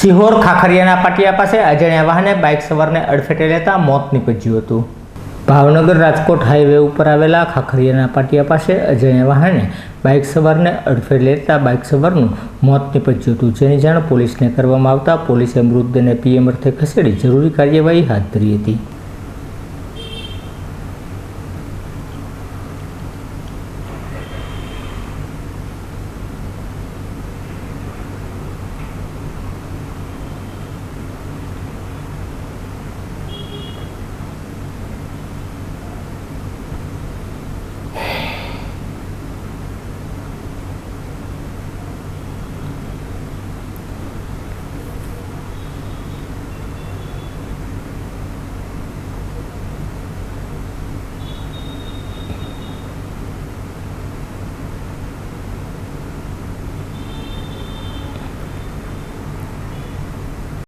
સિહોર ખાખરિયાના પાટિયા પાસે અજાણ્યા વાહને બાઇક સવારને અડફેટે લેતા મોત નીપજ્યું હતું. ભાવનગર રાજકોટ હાઈવે ઉપર આવેલા ખાખરિયાના પાટિયા પાસે અજાણ્યા વાહને બાઇક સવારને અડફેટે લેતા બાઇક સવારનું મોત નીપજ્યું હતું. જેની જાણ પોલીસને કરવામાં આવતા પોલીસે મૃતદેહને પીએમ અર્થે ખસેડી જરૂરી કાર્યવાહી હાથ ધરી હતી.